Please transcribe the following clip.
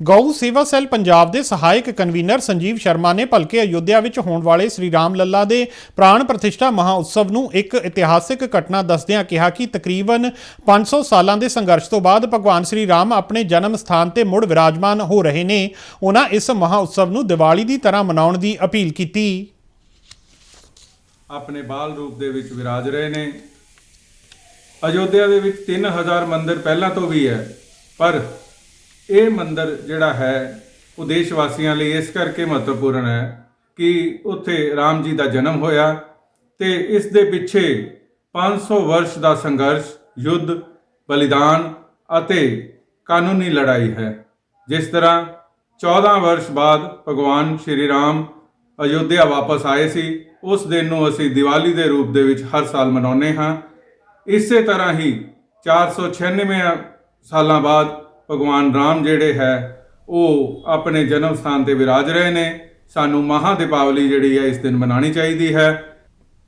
ਗਊ ਸੇਵਾ ਸੈੱਲ ਪੰਜਾਬ ਦੇ ਸਹਾਇਕ ਕਨਵੀਨਰ ਸੰਜੀਵ ਸ਼ਰਮਾ ਨੇ ਭਲਕੇ ਅਯੁੱਧਿਆ ਵਿੱਚ ਹੋਣ ਵਾਲੇ ਸ੍ਰੀ ਰਾਮ ਲੱਲਾ ਦੇ ਪ੍ਰਾਣ ਪ੍ਰਤਿਸ਼ਠਾ ਮਹਾ ਉਤਸਵ ਨੂੰ ਇੱਕ ਇਤਿਹਾਸਿਕ ਘਟਨਾ ਦੱਸਦਿਆਂ ਕਿਹਾ ਕਿ ਤਕਰੀਬਨ 500 ਸਾਲਾਂ ਦੇ ਸੰਘਰਸ਼ ਤੋਂ ਬਾਅਦ ਭਗਵਾਨ ਸ੍ਰੀ ਰਾਮ ਆਪਣੇ ਜਨਮ ਸਥਾਨ ਤੇ ਮੁੜ ਵਿਰਾਜਮਾਨ ਹੋ ਰਹੇ ਨੇ। ਉਹਨਾਂ ਇਸ ਮਹਾ ਉਤਸਵ ਨੂੰ ਦੀਵਾਲੀ ਦੀ ਤਰ੍ਹਾਂ ਮਨਾਉਣ ਦੀ ਅਪੀਲ ਕੀਤੀ। ਆਪਣੇ ਬਾਲ ਰੂਪ ਦੇ ਵਿੱਚ ਵਿਰਾਜ ਰਹੇ ਨੇ। ਅਯੋਧਿਆ ਦੇ ਵਿੱਚ 3000 ਮੰਦਿਰ ਪਹਿਲਾਂ ਤੋਂ ਵੀ ਹੈ, ਪਰ ਇਹ ਮੰਦਿਰ ਜਿਹੜਾ ਹੈ, ਉਹ ਦੇਸ਼ ਵਾਸੀਆਂ ਲਈ ਇਸ ਕਰਕੇ ਮਹੱਤਵਪੂਰਨ ਹੈ ਕਿ ਉੱਥੇ ਰਾਮ ਜੀ ਦਾ ਜਨਮ ਹੋਇਆ ਤੇ ਇਸ ਦੇ ਪਿੱਛੇ 500 ਵਰਸ਼ ਦਾ ਸੰਘਰਸ਼, ਯੁੱਧ, ਬਲੀਦਾਨ ਅਤੇ ਕਾਨੂੰਨੀ ਲੜਾਈ ਹੈ। ਜਿਸ ਤਰ੍ਹਾਂ 14 ਵਰਸ਼ ਬਾਅਦ ਭਗਵਾਨ ਸ਼੍ਰੀ ਰਾਮ ਅਯੋਧਿਆ ਵਾਪਸ ਆਏ ਸੀ, ਉਸ ਦਿਨ ਨੂੰ ਅਸੀਂ ਦੀਵਾਲੀ ਦੇ ਰੂਪ ਦੇ ਵਿੱਚ ਹਰ ਸਾਲ ਮਨਾਉਂਦੇ ਹਾਂ। ਇਸੇ ਤਰ੍ਹਾਂ ਹੀ 496 ਸਾਲਾਂ ਬਾਅਦ ਭਗਵਾਨ ਰਾਮ ਜਿਹੜੇ ਹੈ, ਉਹ ਆਪਣੇ ਜਨਮ ਸਥਾਨ ਤੇ ਵਿਰਾਜ ਰਹੇ ਨੇ। ਸਾਨੂੰ ਮਹਾ ਦੀਪਾਵਲੀ ਜਿਹੜੀ ਹੈ, ਇਸ ਦਿਨ ਮਨਾਉਣੀ ਚਾਹੀਦੀ ਹੈ।